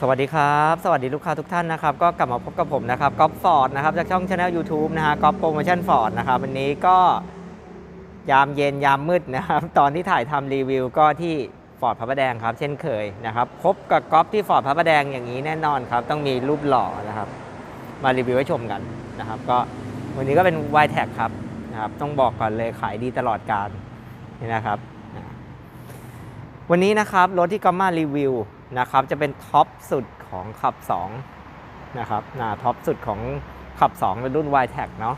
สวัสดีครับ สวัสดีลูกค้าทุกท่านนะครับ ก็กลับมาพบกับผมนะครับก๊อฟฟอร์ดนะครับ จากช่องช anel YouTube นะฮะก๊อฟโปรโมชั่นฟอร์ดนะครับวันนี้ก็ยามเย็นยามมืดนะครับ ตอนที่ถ่ายทำรีวิวก็ที่ฟอร์ดพระประแดงครับ เช่นเคยนะครับพบกับก๊อฟที่ฟอร์ดพระประแดงอย่างนี้แน่นอนครับ ต้องมีรูปหล่อนะครับ มารีวิวให้ชมกันนะครับ ก็วันนี้ก็เป็น y t แท็กครับนะครับ ต้องบอกก่อนเลยขายดีตลอดการนี่นะครับ วันนี้นะครับรถที่ก๊อฟมารีวิว นะครับจะเป็นท็อปสุดของขับ2นะครับนะท็อปสุดของขับ2เป็นรุ่น y t แท็เนาะ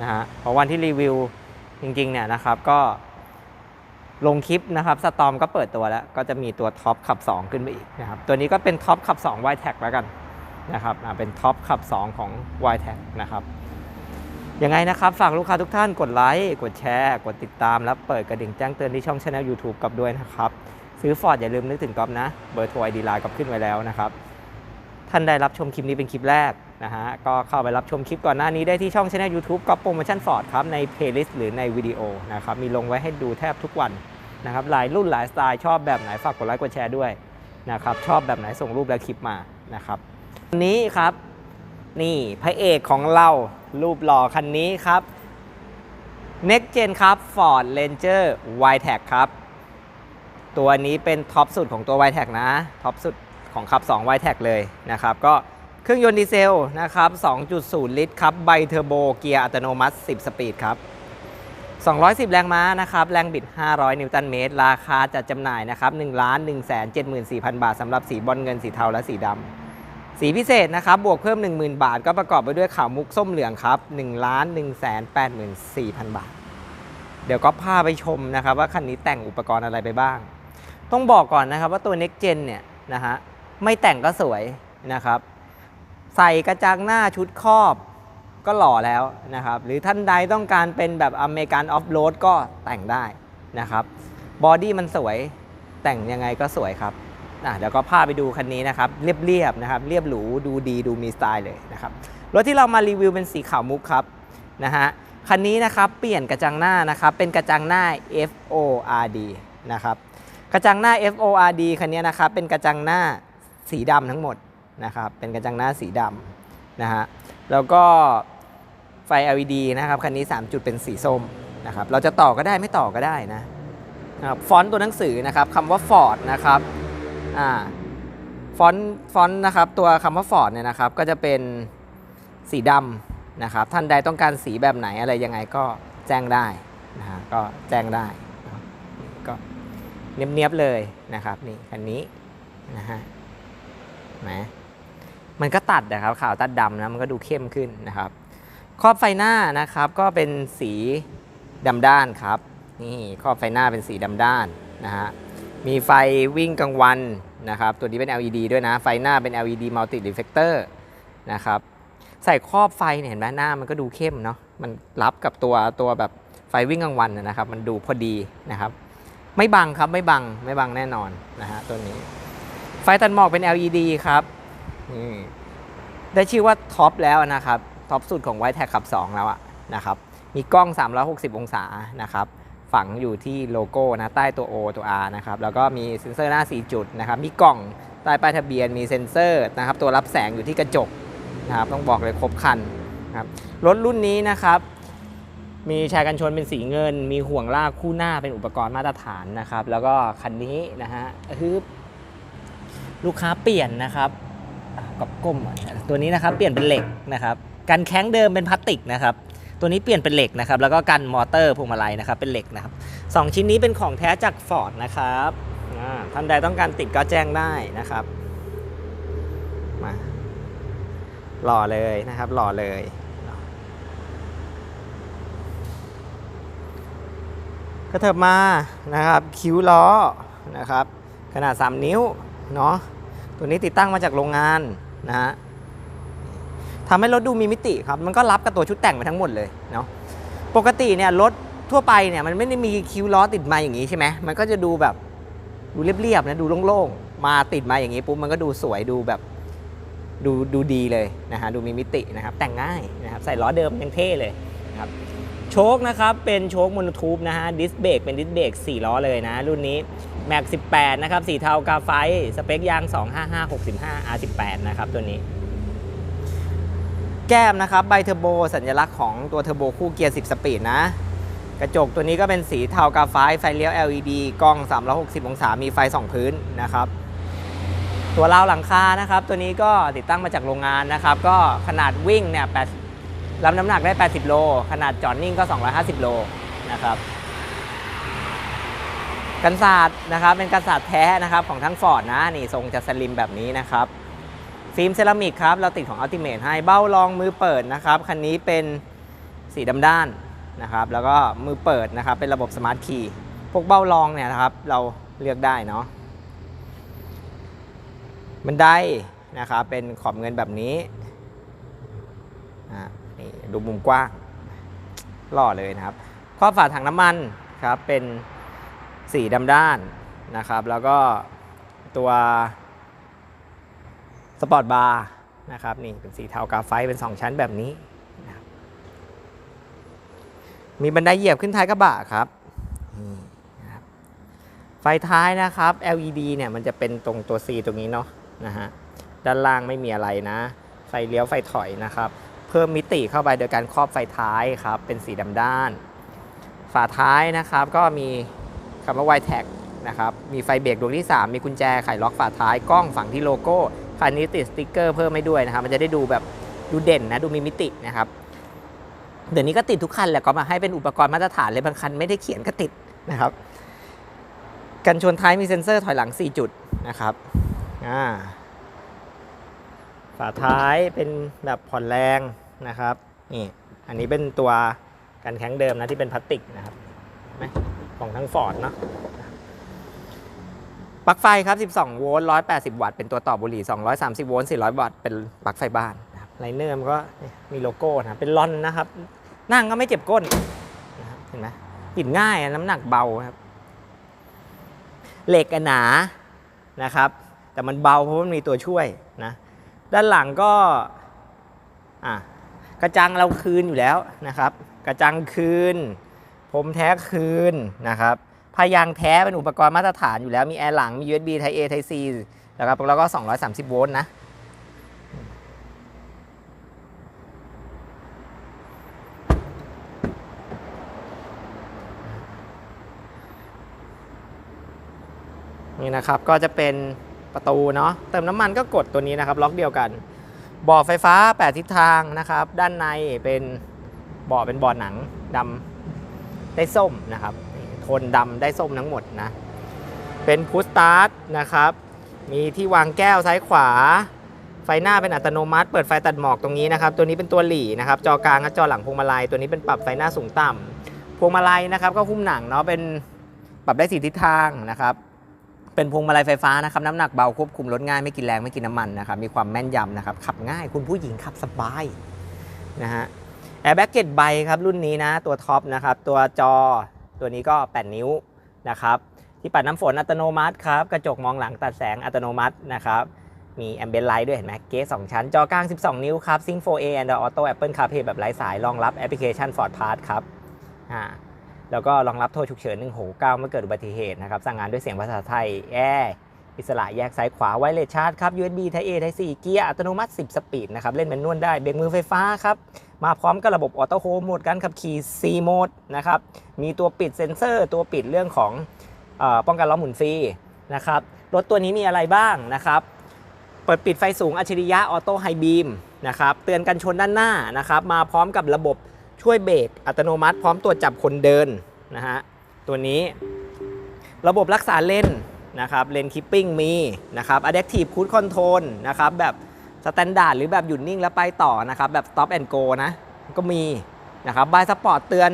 นะฮะเพราะวันที่รีวิวจริงๆเนี่ยนะครับก็ลงคลิปนะครับสตอมก็เปิดตัวแล้ว ก็จะมีตัวท็อปขับ 2 ขึ้นไปอีกนะครับตัวนี้ก็เป็นท็อปขับ2 y t แท็แล้วกันนะครับอ่าเป็นท็อปขับ 2 ของ y t แท็นะครับยังไงนะครับ ฝากลูกค้าทุกท่านกดไลค์ กดแชร์ กดติดตาม และเปิดกระดิ่งแจ้งเตือนที่ช่องช anel YouTube กับด้วยนะครับ ซื้อฟอร์ดอย่าลืมนึกถึงก๊อฟนะ เบอร์โทรไอดีไลน์ก๊อฟขึ้นไว้แล้วนะครับ ท่านได้รับชมคลิปนี้เป็นคลิปแรกนะฮะ ก็เข้าไปรับชมคลิปก่อนหน้านี้ได้ที่ช่องช anel YouTube ก๊อฟโปรโมชั่นฟอร์ดครับ ในเพลย์ลิสต์หรือในวิดีโอนะครับ มีลงไว้ให้ดูแทบทุกวันนะครับ หลายรุ่นหลายสไตล์ชอบแบบไหนฝากกดไลค์กดแชร์ด้วยนะครับ ชอบแบบไหนส่งรูปและคลิปมานะครับวันนี้ครับนี่พระเอกของเรารูปหล่อคันนี้ครับ Next Gen ครับ Ford Ranger y t e c ครับ ตัวนี้เป็นท็อปสุดของตัว y t e c นะท็อปสุดของขับ2 y t e c เลยนะครับก็เครื่องยนต์ดีเซลนะครับ 2.0 ลิตรครับไบเทอร์โบเกียร์อัตโนมัติ 10 สปีดครับ 210 แรงม้านะครับ แรงบิด 500 นิวตันเมตร ราคาจัดจำหน่ายนะครับ1 1 7 4 0 0 0 บาทสำหรับสีบอลเงินสีเทาและสีดำ สีพิเศษนะครับ บวกเพิ่ม 10,000 บาท ก็ประกอบไปด้วยขาวมุกส้มเหลืองครับ1 1 8 4 0 0 0 บาท เดี๋ยวก็พาไปชมนะครับว่าคันนี้แต่งอุปกรณ์อะไรไปบ้าง ต้องบอกก่อนนะครับว่าตัว Next Gen เนี่ยนะฮะไม่แต่งก็สวยนะครับ ใส่กระจังหน้าชุดครอบก็หล่อแล้วนะครับ หรือท่านใดต้องการเป็นแบบอเมริกันออฟโรดก็แต่งได้นะครับบอดี้มันสวยแต่งยังไงก็สวยครับอะเดี๋ยวก็พาไปดูคันนี้นะครับ เรียบๆนะครับ เรียบหรูดูดีดูมีสไตล์เลยนะครับรถที่เรามารีวิวเป็นสีขาวมุกครับนะฮะคันนี้นะครับเปลี่ยนกระจังหน้านะครับเป็นกระจังหน้า FORD นะครับ กระจังหน้า FORD คันนี้นะครับเป็นกระจังหน้าสีดำทั้งหมดนะครับเป็นกระจังหน้าสีดำนะฮะแล้วก็ไฟ LED นะครับคันนี้ 3 จุดเป็นสีส้มนะครับเราจะต่อก็ได้ไม่ต่อก็ได้นะนะฟอนต์ตัวหนังสือนะครับคำว่า Ford นะครับอ่าฟอนต์ฟอนต์นะครับตัวคำว่า Ford เนี่ยนะครับก็จะเป็นสีดำนะครับท่านใดต้องการสีแบบไหนอะไรยังไงก็แจ้งได้นะฮะก็แจ้งได้นะครับก็ เนียบๆเลยนะครับนี่คันนี้นะฮะแหมมันก็ตัดนะครับขาวตัดดำนะมันก็ดูเข้มขึ้นนะครับ ครอบไฟหน้านะครับก็เป็นสีดำด้านครับนี่ครอบไฟหน้าเป็นสีดำด้านนะฮะมีไฟวิ่งกลางวันนะครับ ตัวนี้เป็น LED ด้วยนะ ไฟหน้าเป็น LED multi reflector นะครับ ใส่ครอบไฟเนี่ยเห็นไหมหน้ามันก็ดูเข้มเนาะ มันรับกับตัวตัวแบบไฟวิ่งกลางวันนะครับ มันดูพอดีนะครับ ไม่บังครับไม่บังไม่บังแน่นอนนะฮะตัวนี้ ไฟตัดหมอกเป็น LED ครับนี่ได้ชื่อว่าท็อปแล้วนะครับท็อปสุดของไวท์แท็กขับ 2 แล้วอะนะครับมีกล้อง 360 องศานะครับฝังอยู่ที่โลโก้นะใต้ตัว O ตัว R นะครับแล้วก็มีเซ็นเซอร์หน้า 4 จุดนะครับมีกล่องใต้ป้ายทะเบียนมีเซ็นเซอร์นะครับตัวรับแสงอยู่ที่กระจกนะครับต้องบอกเลยครบครันนะครับรถรุ่นนี้นะครับ มีชายกันชนเป็นสีเงิน มีห่วงลากคู่หน้าเป็นอุปกรณ์มาตรฐานนะครับ แล้วก็คันนี้นะฮะคือลูกค้าเปลี่ยนนะครับกับก้มตัวนี้นะครับเปลี่ยนเป็นเหล็กนะครับกันแข้งเดิมเป็นพลาสติกนะครับตัวนี้เปลี่ยนเป็นเหล็กนะครับ แล้วก็กันมอเตอร์พวงมาลัยนะครับเป็นเหล็กนะครับสองชิ้นนี้เป็นของแท้จากฟอร์ดนะครับท่านใดต้องการติดก็แจ้งได้นะครับมาหล่อเลยนะครับหล่อเลย ก็เถิบมานะครับคิ้วล้อนะครับขนาด 3 นิ้วเนาะตัวนี้ติดตั้งมาจากโรงงานนะฮะทำให้รถดูมีมิติครับมันก็รับกับตัวชุดแต่งไปทั้งหมดเลยเนาะปกติเนี่ยรถทั่วไปเนี่ยมันไม่ได้มีคิ้วล้อติดมาอย่างนี้ใช่ไหมมันก็จะดูแบบดูเรียบๆนะดูโล่งๆมาติดมาอย่างนี้ปุ๊บมันก็ดูสวยดูแบบดูดูดีเลยนะฮะดูมีมิตินะครับแต่งง่ายนะครับใส่ล้อเดิมยังเท่เลยนะครับ ชโชคนะครับ เป็นโชคมโนทูบนะฮะ ดิสเบรกเป็นดิสเบรก4ล้อเลยนะ รุ่นนี้ แม็ก 18 นะครับ สีเทากาไฟ สเปคยาง 255 65 R18 นะครับตัวนี้ แก้มนะครับ ใบเทอร์โบ สัญลักษณ์ของตัวเทอร์โบคู่เกียร์ 10 สปีดนะ กระจกตัวนี้ก็เป็นสีเทากาไฟ ไฟเลี้ยว LED กล้อง 360 องศา มีไฟ 2 พื้นนะครับตัวราวหลังคานะครับ ตัวนี้ก็ติดตั้งมาจากโรงงานนะครับ ก็ขนาดวิ่งเนี่ย8 รับน้ำหนักได้ 80 โล ขนาดจอดนิ่งก็ 250 โลนะครับกันศาสตร์นะครับเป็นกันศาสตร์แท้นะครับของทั้งฟอร์ดนะนี่ทรงจะสลิมแบบนี้นะครับฟิล์มเซรามิกครับเราติดของอัลติเมทให้เบ้ารองมือเปิดนะครับคันนี้เป็นสีดำด้านนะครับแล้วก็มือเปิดนะครับเป็นระบบสมาร์ทคีย์พวกเบ้ารองเนี่ยนะครับเราเลือกได้เนาะบันไดนะครับเป็นขอบเงินแบบนี้อ่า นี่ดูมุมกว้างหล่อเลยนะครับครอบฝาถังน้ำมันครับเป็นสีดำด้านนะครับ แล้วก็ตัวสปอร์ตบาร์นะครับนี่เป็นสีเทากาไฟเป็น 2 ชั้นแบบนี้นมีบันไดเหยียบขึ้นท้ายกระบะครับไฟท้ายนะครับ LED เนี่ยมันจะเป็นตรงตัว C ตรงนี้เนาะนะฮะด้านล่างไม่มีอะไรนะ ไฟเลี้ยวไฟถอยนะครับ เพิ่มมิติเข้าไปโดยการครอบไฟท้ายครับเป็นสีดำด้าน ฝาท้ายนะครับก็มีคำว่า y t a g นะครับมีไฟเบรกดวงที่ 3 มีกุญแจไขล็อกฝาท้ายกล้องฝั่งที่โลโก้คันนี้ติดสติ๊กเกอร์เพิ่มให้ด้วยนะครับ มันจะได้ดูแบบดูเด่นนะดูมีมิตินะครับเดี๋ยวนี้ก็ติดทุกคันแหละก็มาให้เป็นอุปกรณ์มาตรฐานเลยบางคันไม่ได้เขียนก็ติดนะครับ กันชนท้ายมีเซ็นเซอร์ถอยหลัง 4 จุดนะครับอ่า ฝาท้ายเป็นแบบผ่อนแรงนะครับนี่อันนี้เป็นตัวกันแข็งเดิมนะที่เป็นพลาสติกนะครับไหมของทั้งฟอร์ดเนาะปลั๊กไฟครับ 12 โวลต์ 180 วัตต์ เป็นตัวต่อบุหรี่ 230 โวลต์ 400 วัตต์ เป็นปลั๊กไฟบ้านนะครับไลเนอร์มันก็มีโลโก้นะ เป็นลอนนะครับ นั่งก็ไม่เจ็บก้นนะครับเห็นไหมปิดง่าย น้ำหนักเบาครับ เหล็กอหนา นะครับ แต่มันเบาเพราะมันมีตัวช่วยนะ ด้านหลังก็กระจังเราคืนอยู่แล้วนะครับ กระจังคืน ผมแท้คืนนะครับพายางแท้เป็นอุปกรณ์มาตรฐานอยู่แล้วมีแอร์หลังมี USB Type A Type C นะครับแล้วก็ 230 โวลต์นะนี่นะครับก็จะเป็น ประตูเนาะเติมน้ำมันก็กดตัวนี้นะครับ ล็อกเดียวกันบาะไฟฟ้า 8 ทิศทางนะครับ ด้านในเป็นบาะเป็นบาะหนังดำได้ส้มนะครับโทนดำได้ส้มทั้งหมดนะ เป็นพุ s สตาร์ทนะครับ มีที่วางแก้วซ้ายขวา ไฟหน้าเป็นอัตโนมัติ เปิดไฟตัดหมอกตรงนี้นะครับ ตัวนี้เป็นตัวหลีนะครับ จอกลางกับจอหลังพวงมาลัย ตัวนี้เป็นปรับไฟหน้าสูงต่ำพวงมาลัยนะครับ ก็หุ้มหนังเนาะเป็นปรับได้สีทิศทางนะครับ เป็นพวงมาลัยไฟฟ้านะครับน้ำหนักเบาควบคุมรถง่ายไม่กินแรงไม่กินน้ำมันนะครับมีความแม่นยำนะครับขับง่ายคุณผู้หญิงขับสบายนะฮะแอร์แบ็กเก็ตใบครับรุ่นนี้นะตัวท็อปนะครับตัวจอตัวนี้ก็ 8 นิ้วนะครับที่ปัดน้ำฝนอัตโนมัติครับกระจกมองหลังตัดแสงอัตโนมัตินะครับมีแอมเบ n ไลท์ด้วยเห็นไหมเกส2ชั้น จอกลาง 12 นิ้วครับ Sync 4A Android Auto Apple CarPlay แบบไร้สายรองรับแอปพลิเคชัน Ford Pass ครับอ่า แล้วก็รองรับโทรฉุกเฉิน 169 เมื่อเกิดอุบัติเหตุนะครับ สั่งงานด้วยเสียงภาษาไทย แอร์อิสระแยกซ้ายขวาไวเลสชาร์จครับ USB Type A Type C เกียร์อัตโนมัติ 10 สปีดนะครับ เล่นแมนนวลได้ เบรกมือไฟฟ้าครับ มาพร้อมกับระบบออโต้โฮมโหมดการขับขี่ C โหมดนะครับ มีตัวปิดเซ็นเซอร์ ตัวปิดเรื่องของอป้องกันล้อหมุนฟรีนะครับ รถตัวนี้มีอะไรบ้างนะครับ เปิดปิดไฟสูงอัจฉริยะออโต้ไฮบีมนะครับ เตือนกันชนด้านหน้านะครับ มาพร้อมกับระบบ ช่วยเบรกอัตโนมัติ พร้อมตัวจับคนเดินนะฮะตัวนี้ ระบบรักษาเลนนะครับเลนคิปปิ้งมีนะครับ Adaptive Cruise Control นะครับแบบสแตนดาร์ดหรือแบบหยุดนิ่งแล้วไปต่อนะครับแบบ Stop and Go นะก็มีนะครับบายสปอร์ตเตือน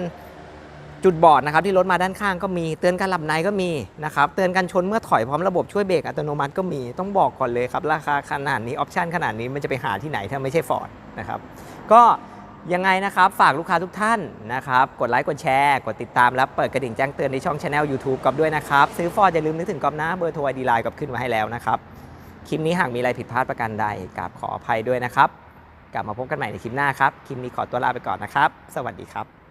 จุดบอดนะครับที่รถมาด้านข้างก็มีเตือนการหลับในก็มีนะครับเตือนการชนเมื่อถอยพร้อมระบบช่วยเบรกอัตโนมัติก็มีต้องบอกก่อนเลยครับ ราคาขนาดนี้ออปชันขนาดนี้มันจะไปหาที่ไหนถ้าไม่ใช่ฟอร์ดนะครับก็ ยังไงนะครับ ฝากลูกค้าทุกท่านนะครับ กดไลค์ กดแชร์ กดติดตาม และเปิดกระดิ่งแจ้งเตือนในช่องช anel YouTube กับด้วยนะครับ ซื้อฟอร์ดอย่าลืมนึกถึงกอบนะเบอร์โทรไอดีไลน์กับขึ้นมาให้แล้วนะครับ คลิปนี้หากมีอะไรผิดพลาดประการใดกราบขออภัยด้วยนะครับ กลับมาพบกันใหม่ในคลิปหน้าครับ คลิปนี้ขอตัวลาไปก่อนนะครับ สวัสดีครับ